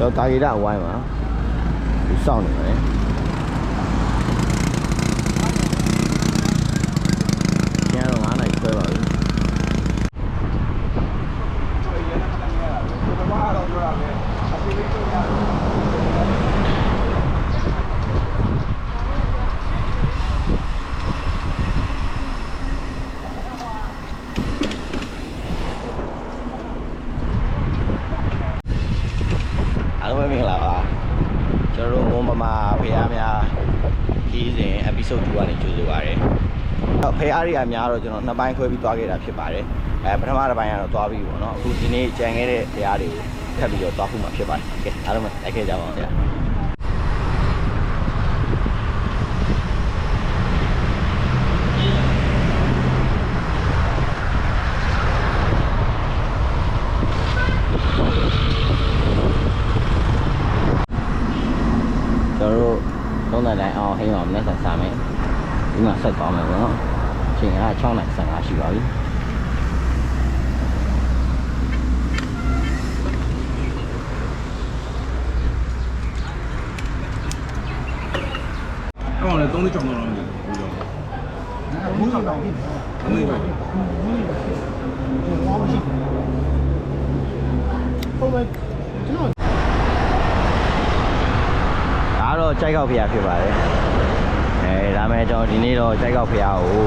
ကျွန်တော်တာရီဒအဝိုင်းမှာဒီစောင့်နေပါတယ်ကျန်တော့9နိုင်ခွဲပါပြီ အားလုံးပဲမင်္ဂလာပါကျွန်တော်တို့မွန်ပမာဖေအားများခီးစဉ် episode 2ကနေကြိုဆိုပါရစေ။ဖေအားတွေကများတော့ကျွန်တော်နှစ်ပိုင်းခွဲပြီးသွားခဲ့တာဖြစ်ပါတယ်။အဲပထမတစ်ပိုင်းကတော့သွားပြီးပေါ့နော်။အခုဒီနေ့ကြံခဲ့တဲ့ဖေအားတွေကိုထပ်ပြီးတော့သွားခုမှဖြစ်ပါတယ်။ကဲအားလုံးပဲလိုက်ခဲ့ကြပါအောင်ဗျာ။ ကျွန်တော်တို့သုံးတဲ့တိုင်းအောင်ဟင်းအောင်လက်ဆက်စားမယ်ဒီမှာဆက်သွားမယ်ပေါ့နော်အချိန်က6နိုင်15ရှိပါပြီ အဲ့ကောင်လည်း3နှစ်ချောင်းတော့လို့ဘူးတော့ ဘူးဆောင်တောင်းပြီ 3နှစ်ပဲ ဝါမရှိဟုတ်ပဲကျွန်တော် ဒါကတော့ကြိုက်ကောက်ဖျားဖြစ်ပါတယ်အဲဒါမဲ့ကျွန်တော်ဒီနေ့တော့ကြိုက်ကောက်ဖျားကို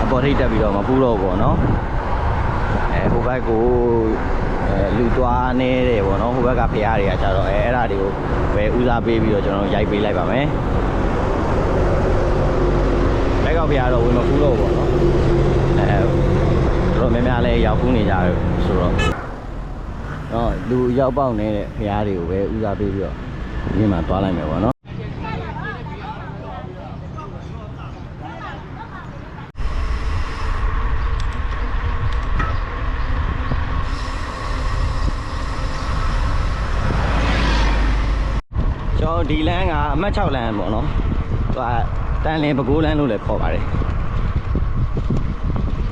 အ ပေါ်ထိပ်တက်ပြီးတော့မပူတော့ဘူးပေါ့နော်အဲဟိုဘက်ကိုအဲလူသွားနေတယ်ပေါ့နော်ဟိုဘက်ကဖျားတွေကကြတော့အဲအဲ့ဒါတွေကိုပဲဦးစားပေးပြီးတော့ကျွန်တော်ရိုက်ပေးလိုက်ပါမယ်ကြိုက်ကောက်ဖျားတော့ဝင်မပူတော့ဘူးပေါ့နော်အဲတော်တော်များများလဲရောက်ကူးနေကြတယ်ဆိုတော့တော့လူရောက်ပေါက်နေတဲ့ဖရားတွေကိုပဲဦးစားပေးပြီးတော့ဒီမှာသွားလိုက်မယ်ပေါ့နော် ဒီလမ်းကအမှတ်6လမ်းပေါ့နော်သူကတန်လင်းပကိုးလမ်းလို့လည်းခေါ်ပါတယ်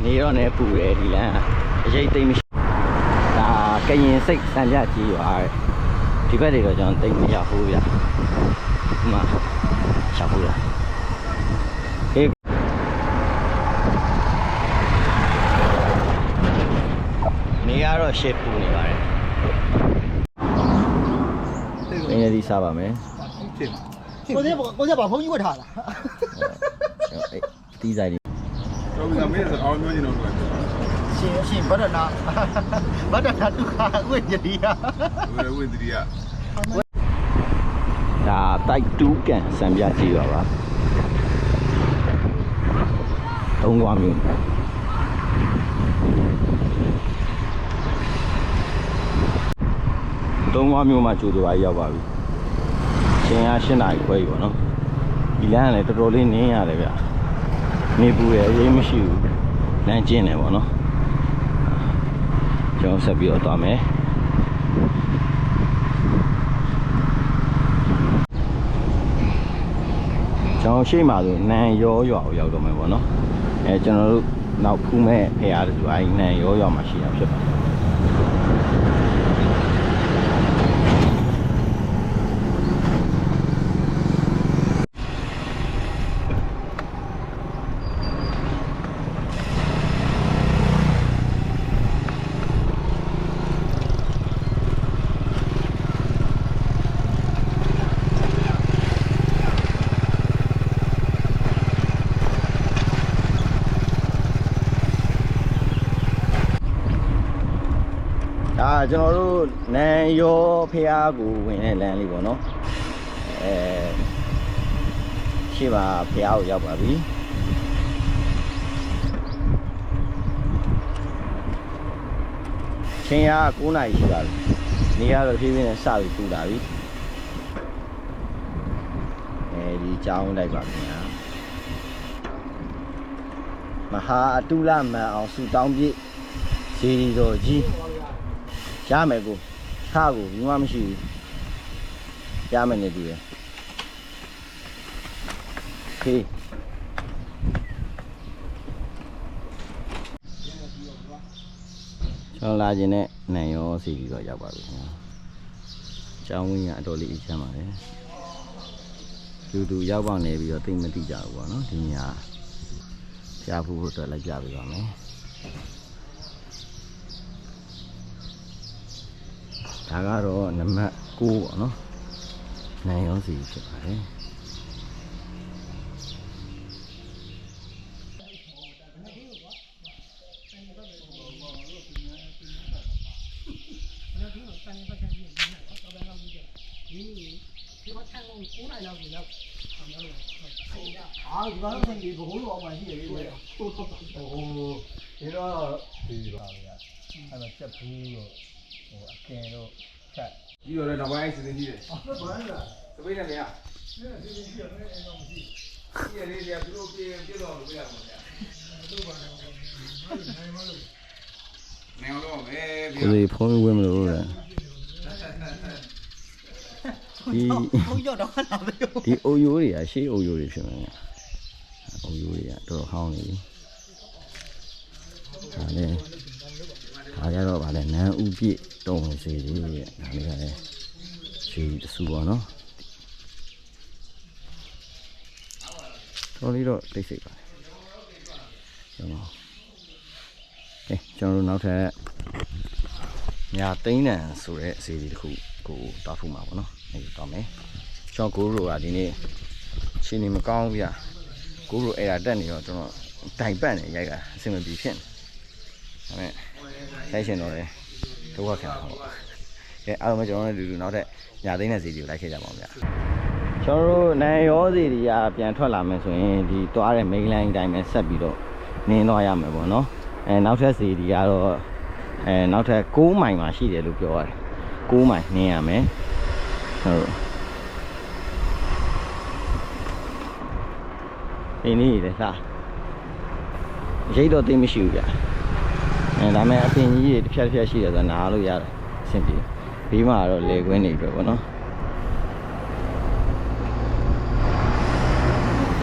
နေတော့နေပူတယ်ဒီလမ်းကအရေးသိမ့်မရှိဒါကရင်စိတ်စံပြကြီးရွာတဲ့ဒီဘက်တွေတော့ကျွန်တော်တိတ်မရဘူးဗျဒီမှာရှာဘူးလားဟေးနေရတော့ရှေ့ပူနေပါတယ်အင်းရည်စားပါမယ် ဖြစ်ကိုကြီးကိုကြီးဘာဖုန်းကြီးဝတ်ထားလားကျွန်တော်အဲ့တီးဆိုင်လေးတော့ဒီကမင်းစအောင်မျိုးနေတော့လို့ရှင်ရှင်ဗဒနာဗဒနာဒုက္ခဝိညတိယဝေဝေတရီကဒါတိုက်တူးကန်စံပြကြီးရွာပါသုံးကွာမျိုးသုံးခွားမျိုးမှကျိုးသွားရောက်ပါပြီ။ ချိန်က၈နာရီခွဲပြီပေါ့နော်။ဒီလမ်းကလည်းတော်တော်လေးနင်းရတယ်ဗျ။နေပူရအရေးမရှိဘူး။လမ်းကျင်းတယ်ပေါ့နော်။ကျွန်တော်ဆက်ပြီးတော့သွားမယ်။ကျွန်တော်ရှေ့မှာဆိုနန်ရောရွာကိုရောက်တော့မယ်ပေါ့နော်။အဲကျွန်တော်တို့နောက်ဖူးမဲ့ဖရားတူအိုင်းနန်ရောရွာမှာရှိတာဖြစ်ပါတယ်။ ဒါကျွန်တော်တို့နန်ရောဖះကိုဝင်တဲ့လမ်းလေးပေါ့နော်အဲရှေ့မှာဖះကိုရောက်ပါပြီချင်းရ9နာရီရှိပါပြီနေရတော့ဖြည်းဖြည်းနဲ့စပြီးပူလာပြီအဲဒီကြောင်းလိုက်ပါခင်ဗျာမဟာအတုလမန်အောင်ဆူတောင်းပြည့်ဇီရီတော်ကြီး ရမယ်ကိုခါကိုဘူးမှမရှိဘူးရမယ်နေတူရယ်ခေးကျွန်တော်လာခြင်းနဲ့နန်ရောစီပြီးတော့ရောက်ပါပြီခင်ဗျာကျောင်းဝင်းရအတော်လေးအေးချမ်းပါလေလူသူရောက်ပေါက်နေပြီးတော့သိမသိကြဘူးပေါ့နော်ဒီညဖျားဖို့အတွက်လိုက်ကြပေးပါမယ် ဒါကတော့နံပါတ်9ပေါ့နော်နိုင်ရောစီဖြစ်ပါတယ်အာဒီကောင်ဆိုင်ဒီဘိုးတော်အောင်မှရှိတယ်လေဟိုဒီတော့ဒီပါလေအဲ့တော့ချက်ဘူးလို့ ဟိုအကင်လို့ချက်ဒီတော့လည်းနောက်ပိုင်းစီစဉ်ကြည့်တယ်ဘာလဲလားသပိတ်နဲ့မရစီစဉ်ကြည့်ရတယ်အဲ့တော့မရှိဒီရလေးတွေကသူတို့ပြေပြေတော့လို့ပြရမှာဗျာနေအောင်လို့မယ်ဗျာကိုယ်ဖုန်းဝင်မလို့တဲ့ဒီဘုန်းကြီးတော့လာပဲဒီအိုယိုးတွေကရှေးအိုယိုးတွေဖြစ်မှာညာအိုယိုးတွေကတော်တော်ဟောင်းနေပြီဒါလည်း ဒါကြတော့ဗာလဲနန်းဥပြည့်တုံးဝင်စေးလေးရဲ့ဒါလေးကလည်းရွှေတဆူပေါ့နော်တော်လေးတော့တိတ်ဆိတ်ပါတယ်ကျွန်တော်ကဲကျွန်တော်တို့နောက်ထပ်ညာသိန်းတန်ဆိုတဲ့အစီအစီတစ်ခုကိုတောက်ဖူးမှာပေါ့နော်နေတောက်မယ်ကျွန်တော်ကိုရိုကဒီနေ့ချင်းနေမကောင်းဘူးဗျာကိုရိုအဲ့ဒါတက်နေတော့ကျွန်တော်တိုင်ပတ်နေရိုက်တာအဆင်မပြေဖြစ်နေဒါပေမဲ့ ဆိုင်ရှင်တော့လေဒုက္ခခံတာပေါ့ကဲအားလုံးပဲကျွန်တော်တို့လူလူနောက်ထပ်ညာသိန်းတဲ့စီဒီကိုလိုက်ခဲ့ကြပါဦးဗျာကျွန်တော်တို့နိုင်ရောစီဒီကပြန်ထွက်လာမယ်ဆိုရင်ဒီတွားတဲ့မိန်းလိုင်းတိုင်းပဲဆက်ပြီးတော့နင်းတော့ရမယ်ပေါ့နော်အဲနောက်ထပ်စီဒီကတော့အဲနောက်ထပ်6မိုင်မှာရှိတယ်လို့ပြောရတယ်6မိုင်နင်းရမယ်ဟုတ်ဒီနေ့လေစားရိတ်တော့သိမရှိဘူးဗျ အဲဒါမဲ့အပင်ကြီးတွေတစ်ဖြတ်တစ်ဖြတ်ရှိတယ်ဆိုတော့နားလို့ရတယ်အဆင်ပြေပြီးမှတော့လေကွင်းနေပြီပေါ့နော်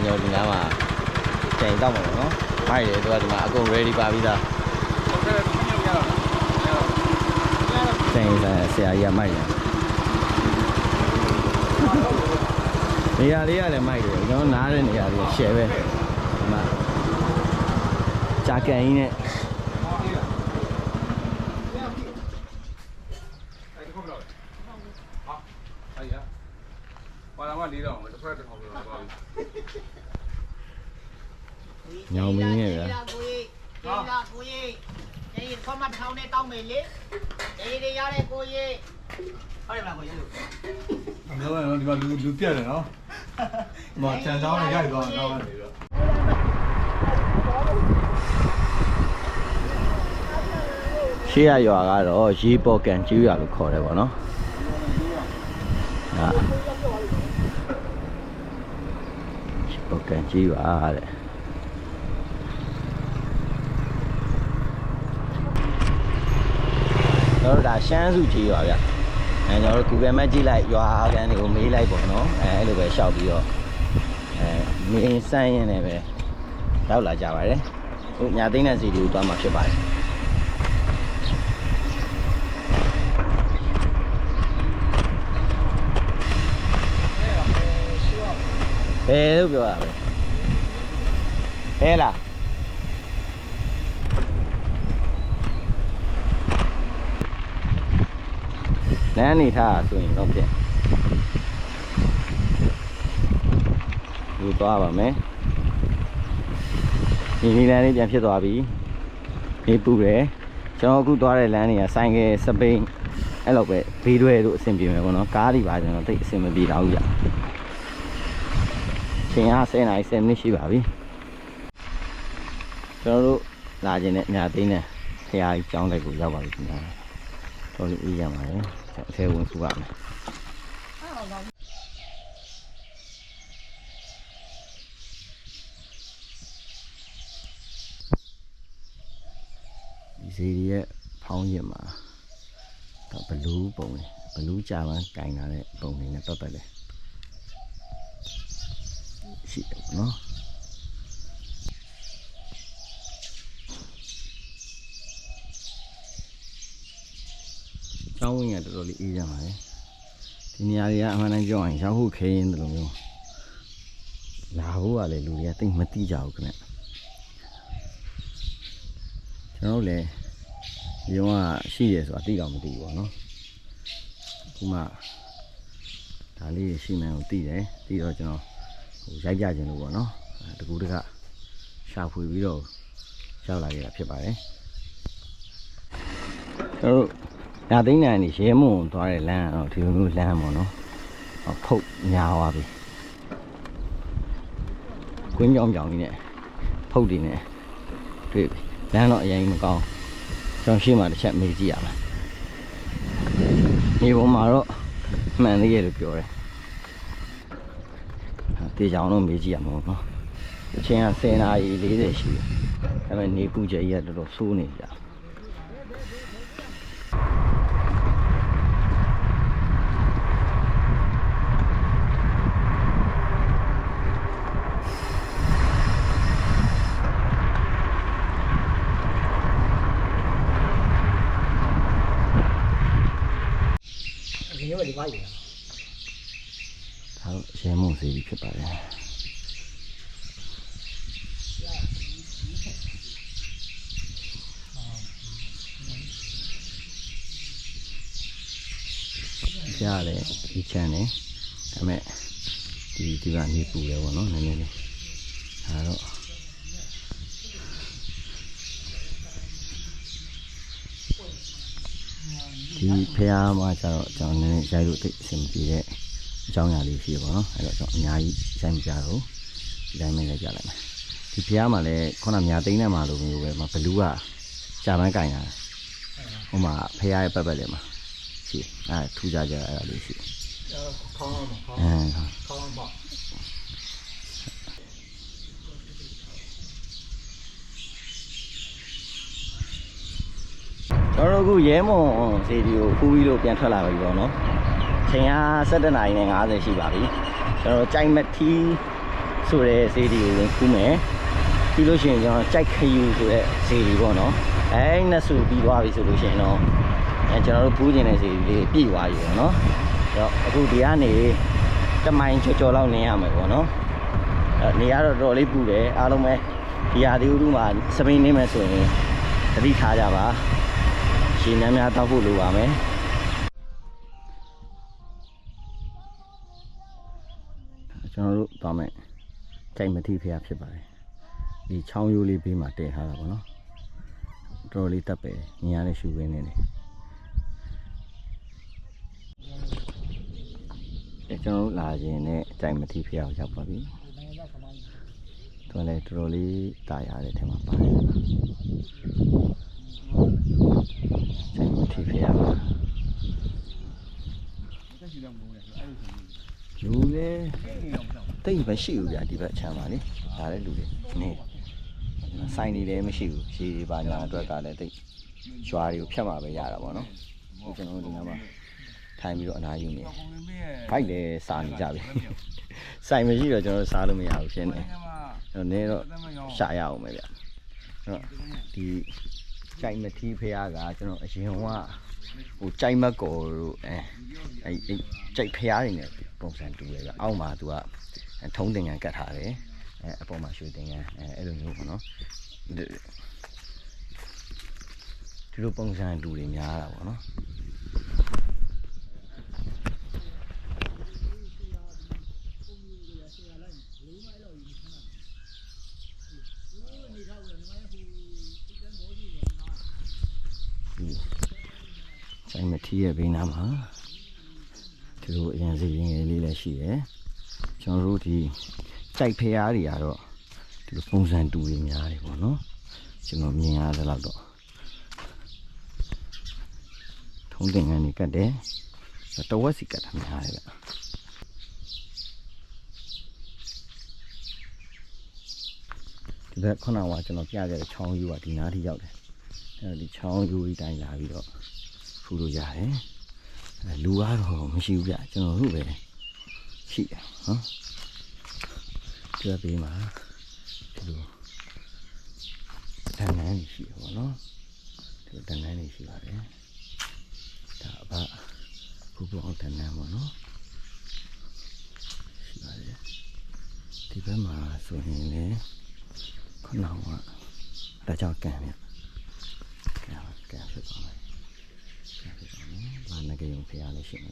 ညောဒီနားမှာချိန်တော့မှာပေါ့နော်မိုက်တယ်သူကဒီမှာအကုန် ready ပါပြီးသားဟုတ်တယ်ဒီနေ့ရတော့ချိန်ဆိုင်ဆရာကြီးကမိုက်တယ်နေရာလေးကလည်းမိုက်တယ်ကျွန်တော်နားတဲ့နေရာလေးရှယ်ပဲဒီမှာဂျာကန်ကြီးနဲ့ အဲ့ဒီခုတ်တော့ဟာအဲ့ရ ဘာလာမလေးတော့တစ်ဖက်တစ်ထောင်လောက်ပါပြီညောင်မင်းရဲ့ဗျာကိုကြီးကျေးဇူးလားကိုကြီးကျေးဇူးခေါမထောင်းနဲ့တောင်းမယ်လေကျေးဇူးရတဲ့ကိုကြီးဟုတ်တယ်မလားကိုကြီးလို့အများကတော့ဒီမှာလူလူပြတ်တယ်နော်။ဟိုချန်ချောင်းနဲ့ရိုက်သွားတော့နေတော့ရှေ့ရရွာကတော့ရေပေါ်ကန်ကျူးရွာလို့ခေါ်တယ်ပေါ့နော်ဟာ ရေပေါ်ကန်ကျူးရွာတဲ့ကျွန်တော်တို့ဒါရှမ်းစုကြီးရွာဗျအဲကျွန်တော်တို့ Google Map ကြည့်လိုက်ရွာကန်တွေကိုမေးလိုက်ပေါ့နော်အဲအဲ့လိုပဲရှောက်ပြီးတော့အဲမင်းစမ်းရင်လည်းပဲရောက်လာကြပါတယ်ဟုတ်ညာသိန်းတဲ့စီဒီကိုသွားမှာဖြစ်ပါတယ်ဘယ်လို့ပြောရမလဲ ဟဲလားလမ်းနေထားဆိုရင်တော့ဖြစ်ဒီသွားပါမယ်ဒီနီလမ်းလေးပြန်ဖြစ်သွားပြီဒီပူတယ်ကျွန်တော်အခုသွားတဲ့လမ်းတွေကဆိုင်ကယ်စပိန်အဲ့လိုပဲဘေးတွဲတို့အဆင်ပြေမယ်ပေါ့နော်ကားတွေပါကျွန်တော်တိတ်အဆင်မပြေတော့ဘူးကြာချိန်အား10နာရီ10မိနစ်ရှိပါပြီ ကျွန်တော်တို့လာခြင်းနဲ့ညာသိန်းနဲ့ခရာကြီးကျောင်းလိုက်ကိုရောက်ပါပြီခင်ဗျာတော်လေးအေးရပါတယ်အထဲဝင်စုပါမယ်ဒီစီရီရဲ့ဖောင်းရင်မှာတော့ဘလူးပုံလေးဘလူးကြာမှကင်လာတဲ့ပုံလေးနဲ့ပတ်ပတ်လေးရှိတယ်ပေါ့နော် ကျောင်းဝင်ရတော်တော်လေးအေးကြပါလေဒီနေရာတွေကအမှန်တမ်းပြောရင်ရောက်ဖို့ခဲရင်တလို့မျိုးလာဖို့ကလည်းလူတွေကတိတ်မတိကြဘူးခင်ဗျကျွန်တော်တို့လည်းဒီတော့ကရှိရဆိုတာတိတော့မသိဘူးပေါ့နော်အခုမှဒါလေးရှိမှန်းကိုသိတယ်သိတော့ကျွန်တော်ဟိုရိုက်ကြခြင်းလို့ပေါ့နော်အဲတကူတကရှာဖွေပြီးတော့ရောက်လာခဲ့တာဖြစ်ပါတယ်ကျွန်တော်တို့ ညာသိန်းနိုင်နေရဲမွန်သွားတဲ့လမ်းကတော့ဒီလိုမျိုးလမ်းပေါ့နော်ဟောဖုတ်ညာသွားပြီကွင်းကြောင်ကြောင်ကြီးနဲ့ဖုတ်တွေနဲ့တွေ့ပြီလမ်းတော့အရင်မကောင်းကျွန်တော်ရှေ့မှာတစ်ချက်မေးကြည့်ရမယ်ဒီပေါ်မှာတော့မှန်သေးရဲ့လို့ပြောတယ်ဟာတေချောင်တော့မေးကြည့်ရမှာပေါ့နော်အချိန်က10နာရီ40ရှိတယ်ဒါပေမဲ့နေပူချက်ကြီးကတော်တော်ဆိုးနေကြဒီရောဒီပါရ ဒါတော့ရဲ မုံစီပြီဖြစ်ပါတယ်ကြားလေဒီချမ်းနေဒါပေမဲ့ဒီဒီကနေပူတယ်ပေါ့နော်နည်းနည်းလေးဒါတော့ဒီဖះမှာကျတော့ကျွန်တော်နည်းနည်းရိုက်လို့သိအဆင်ပြေတဲ့ အကြောင်းအရာလေးရှိရပါတော့အဲ့တော့ကျွန်တော်အများကြီးရိုက်မကြတော့ဒီတိုင်းပဲလိုက်ကြလိုက်မယ်ဒီဖျားမှာလည်းခုနမြာသိန်းထဲမှာလိုမျိုးပဲမဘလူးကရှာပန်းကင်တာဟိုမှာဖျားရဲ့ပတ်ပတ်လေးမှာရှိအဲ့ထူကြကြအဲ့ဒါလေးရှိခေါင်းအောင်ခေါင်းအင်းခေါင်းအောင်ပေါ့ကျွန်တော်တို့အခုရဲမွန်စီဒီကိုဖူးပြီးလို့ပြန်ထွက်လာပြီပေါ့နော် ချိန်က17နာရီနဲ့50ရှိပါပြီကျွန်တော်တို့ကြိုက်မထီးဆိုတဲ့စီဒီကိုဝင်ဖူးမယ်ပြီးလို့ရှိရင်ကျွန်တော်ကြိုက်ခယူဆိုတဲ့စီဒီပေါ့နော်အဲ့နှစ်စုပြီးသွားပြီဆိုလို့ရှိရင်တော့အဲကျွန်တော်တို့ဖူးခြင်းတဲ့စီဒီလေးပြည့်သွားပြီပေါ့နော်အဲ့တော့အခုဒီကနေတမိုင်ချော်ချော်လောက်နေရမယ်ပေါ့နော်အဲ့နေရတော့တော်လေးပူတယ်အားလုံးပဲဒီဟာဒီဥတုမှာစပိန်နေမယ်ဆိုရင်သတိထားကြပါရှင်များများတောက်ဖို့လိုပါမယ် ကျွန်တော်တို့သွားမယ်ကြိုက်မတိဖျားဖြစ်ပါတယ်ဒီချောင်းရိုးလေးဘေးမှာတည်ထားတာပေါ့နော်တော်တော်လေးတက်ပဲမြင်ရတဲ့ရှူရင်းနေတယ်အဲကျွန်တော်တို့လာခြင်းနဲ့ကြိုက်မတိဖျားကိုရောက်ပါပြီသူကလည်းတော်တော်လေးတာရတဲ့ထဲမှာပါတယ်ဆိုင်မထိဖရပါ လူလေတိတ်မရှိဘူးဗျာဒီဘက်ချမ်းပါလေဒါလည်းလူတွေနေဆိုင်နေလည်းမရှိဘူးရှည်တွေပါညာအတွက်ကလည်းတိတ်ရွာတွေကိုဖြတ်မှာပဲရတာပေါ့နော်ဒီကျွန်တော်တို့ဒီမှာထိုင်ပြီးတော့အနားယူနေဘိုက်လည်းစားနေကြပြီဆိုင်မရှိတော့ကျွန်တော်တို့စားလို့မရဘူးဖြစ်နေတော့နေတော့ရှာရအောင်ပဲဗျအဲ့တော့ဒီကြိုက်မထီးဖះကကျွန်တော်အရင်ကဟိုကြိုက်မက်ကော်တို့အဲအဲအဲကြိုက်ဖះတွေနဲ့ ပုံစံတူတယ်ကအောက်မှာသူကထုံးတင်ငန်းကတ်ထားတယ်အဲအပေါ်မှာရွှေတင်ငန်းအဲအဲ့လိုမျိုးပေါ့နော်ဒီဒီလိုပုံစံလူတွေများတာပေါ့နော်ကြိုက်မထီးရဲ့ဘေးနားမှာ ဒီလိုအရင်စီရင်ငယ်လေးလည်းရှိတယ်ကျွန်တော်တို့ဒီကြိုက်ဖះတွေကတော့ဒီလိုပုံစံတူတွေများတယ်ပေါ့နော်ကျွန်တော်မြင်ရတဲ့လောက်တော့ထုံးတင်ငန်းတွေကတ်တယ်တဝက်စီကတ်တာများတယ်ဗျဒီဘက်ခုနကကျွန်တော်ပြခဲ့တဲ့ချောင်းယူကဒီနားထိရောက်တယ်အဲဒီချောင်းယူကြီးတိုင်းလာပြီးတော့ဖူးလို့ရတယ်အဲ လူကတော့မရှိဘူးဗျကျွန်တော်တို့ပဲရှိတယ်နော်ကြည့်ပေးမှာဒီလိုတန်တန်းကြီးရှိတယ်ပေါ့နော်ဒီလိုတန်တန်းကြီးရှိပါတယ်ဒါအဘဘူဘောင်းတန်တန်းပေါ့နော်ရှိပါတယ်ဒီဘက်မှာဆိုရင်လေခဏကဒါကြောင့်ကန်ပြန်ကန်ကန်ဖြစ်သွားတယ် မယ်ဘာနဂယုံဖျားလေးရှိနေ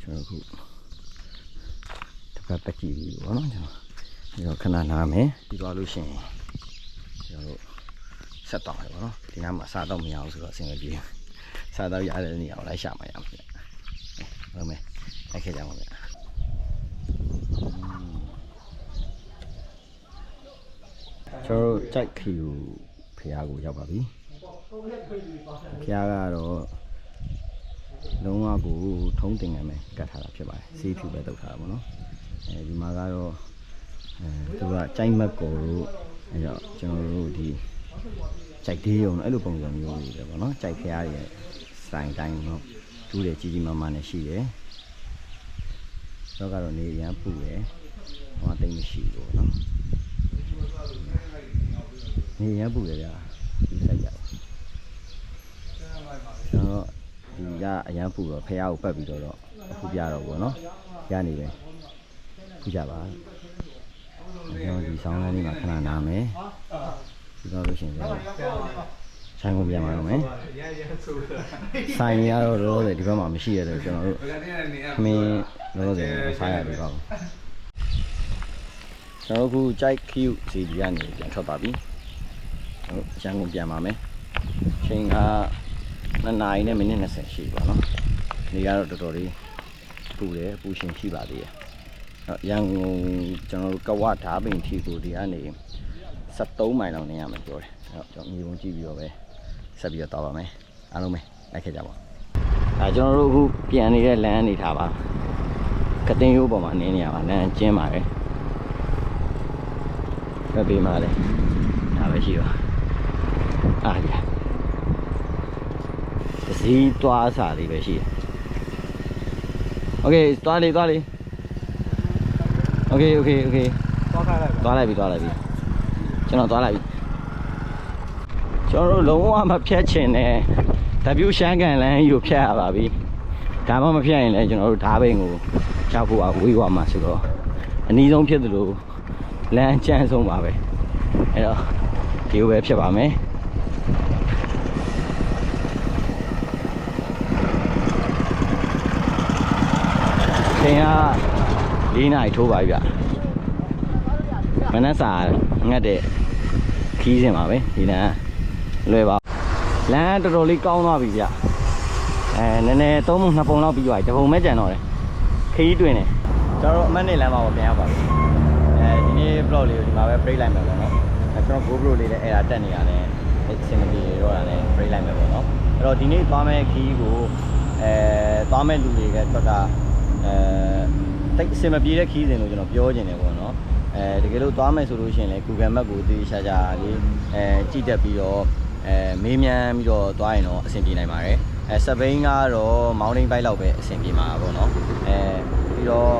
ကျွန်တော်ခုတစ်ပတ်ပတ်ကြည့်ပြီပေါ့နော်ကျွန်တော်ဒီတော့ခဏနားမယ်ပြီးသွားလို့ရှိရင်ကျွန်တော်တို့ဆက်တော့မယ်ပေါ့နော်ဒီနားမှာစားတော့မရအောင်ဆိုတော့အဆင်မပြေဘူးစားတော့ရတဲ့နေရာကိုလိုက်ရှာမှရမှာဗျဟုတ်မယ်လိုက်ခဲ့ကြပါဦးဗျ ကျွန်တော်တို့ကြိုက်ခီကိုဖះကိုရောက်ပါပြီဖះကတော့လုံးဝကိုထုံးတင်ငယ်မယ်ကတ်ထားတာဖြစ်ပါတယ်စီးဖြူပဲတုတ်ထားတာပေါ့နော်အဲဒီမှာကတော့အဲသူကကြိုက်မက်ကိုတို့အဲတော့ကျွန်တော်တို့ဒီကြိုက်သေးရုံအဲ့လိုပုံစံမျိုးတွေပဲပေါ့နော်ကြိုက်ဖျားတွေစိုင်တိုင်းတော့ကျူးတယ်ကြီးကြီးမားမားနဲ့ရှိတယ်တော့ကတော့နေရန်ပူတယ်ဟောတိတ်မရှိဘူးပေါ့နော် နေရန်ပူတယ်ဗျာဒီဆိုင်ကြပါကျွန်တော်ဒီကအရန်ပူတော့ဖျားကိုပတ်ပြီးတော့တော့အခုပြတော့ပေါ့နော်ရနေပဲကြည့်ကြပါကျွန်တော်ဒီဆောင်းလမ်းလေးမှာခဏနားမယ်ပြီးတော့လို့ရှိရင်ကျွန်တော်ဆိုင်ကိုပြန်လာတော့မယ်ရရဆိုးတာဆိုင်ရတော့လောလောဆယ်ဒီဘက်မှာမရှိရတဲ့ကျွန်တော်တို့ဘယ်ကနေနေခမင်းလောလောဆယ်စားရပြီပေါ့ကျွန်တော်တို့ခုကြိုက်ခ ्यू စီဒီကနေပြန်ထွက်ပါပြီ ဟုတ်ရန်ကုန်ပြန်ပါမယ်ချိန်က2နာရီနဲ့မိနစ်20ရှိပါတော့နေကတော့တော်တော်လေးပူတယ်ပူရှင်ရှိပါသေးတယ်ဟုတ်ရန်ကုန်ကျွန်တော်တို့ကဝဓာပင်ထီကိုဒီကနေ73မိုင်လောက်နေရမယ်ပြောတယ်အဲ့တော့ကျွန်တော်မြေပုံကြည့်ပြီးတော့ပဲဆက်ပြီးတော့တောက်ပါမယ်အားလုံးပဲလိုက်ခဲ့ကြပါဦးအဲကျွန်တော်တို့အခုပြန်နေတဲ့လမ်းအနေထားပါကတင်ရိုးပေါ်မှာနင်းနေရပါလမ်းကျင်းပါတယ်ဘယ်ပေးမှာလဲဒါပဲရှိပါ အားရသစည်းသွားစားလေးပဲရှိတယ်โอเคသွားလေသွားလေโอเคโอเคโอเค သွားခိုင်းလိုက်ပါ သွားလိုက်ပြီသွားလိုက်ပြီကျွန်တော်သွားလိုက်ပြီကျွန်တော်တို့လုံးဝမဖြတ်ချင်တဲ့တပြူရှမ်းကန်လမ်းကြီးကိုဖြတ်ရပါပြီဒါမှမဖြတ်ရင်လည်းကျွန်တော်တို့ဓားဘိန်ကိုချဖို့အဝေးသွားမှာဆိုတော့အနည်းဆုံးဖြစ်သလိုလမ်းကျန်းဆုံးပါပဲအဲ့တော့ဒီလိုပဲဖြစ်ပါမယ် ချိန်က၄နာရီထိုးပါပြီဗျမနက်စာငတ်တဲ့ခီးစင်ပါပဲဒီလမ်းလွယ်ပါလမ်းတော်တော်လေးကောင်းသွားပြီဗျအဲနည်းနည်းသုံးပုံနှစ်ပုံလောက်ပြီးသွားပြီတစ်ပုံပဲကြံတော့တယ်ခီးတွင်တယ်ကျွန်တော်တို့အမတ်နေလမ်းမှာပြန်ရောက်ပါပြီအဲဒီနေ့ vlog လေးကိုဒီမှာပဲ break လိုက်မယ်ပေါ့နော်အဲကျွန်တော် GoPro လေးလည်းအဲ့ဒါတက်နေရတယ်အဆင်မပြေတော့တာလည်း break လိုက်မယ်ပေါ့နော်အဲ့တော့ဒီနေ့သွားမယ့်ခီးကိုအဲသွားမယ့်လူတွေကအတွက်က အဲတိတ်အဆင်မပြေတဲ့ခီးစဉ်လို့ကျွန်တော်ပြောချင်တယ်ပေါ့နော်အဲတကယ်လို့သွားမယ်ဆိုလို့ရှိရင်လည်း Google Map ကိုသိချာချာလေးအဲကြည့်တတ်ပြီးတော့အဲမေးမြန်းပြီးတော့သွားရင်တော့အဆင်ပြေနိုင်ပါတယ်အဲစပိန်ကတော့ mountain bike လောက်ပဲအဆင်ပြေမှာပေါ့နော်အဲပြီးတော့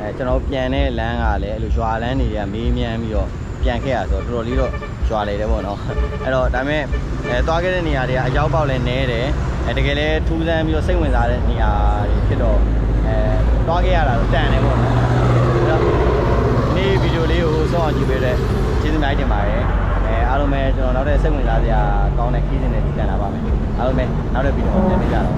အဲကျွန်တော်ပြန်တဲ့လမ်းကလည်းအဲ့လိုရွာလမ်းတွေကမေးမြန်းပြီးတော့ပြန်ခဲ့ရဆိုတော့တော်တော်လေးတော့ရွာလေတယ်ပေါ့နော်အဲ့တော့ဒါပေမဲ့အဲသွားခဲ့တဲ့နေရာတွေကအရောက်ပေါက်လည်းနဲတယ်အဲတကယ်လည်းထူးဆန်းပြီးတော့စိတ်ဝင်စားတဲ့နေရာတွေဖြစ်တော့ အဲသွားခဲ့ရတာတော့တန်တယ်ပေါ့နော်အဲ့တော့ဒီဗီဒီယိုလေးကိုစောင့်အောင်ကြည့်ပေးတဲ့ကျေးဇူးများတင်ပါတယ်အဲအားလုံးပဲကျွန်တော်နောက်တဲ့စိတ်ဝင်စားစရာကောင်းတဲ့ခီးစဉ်တွေပြန်လာပါမယ်အားလုံးပဲနောက်တဲ့ဗီဒီယိုမှာပြန်တွေ့ကြတော့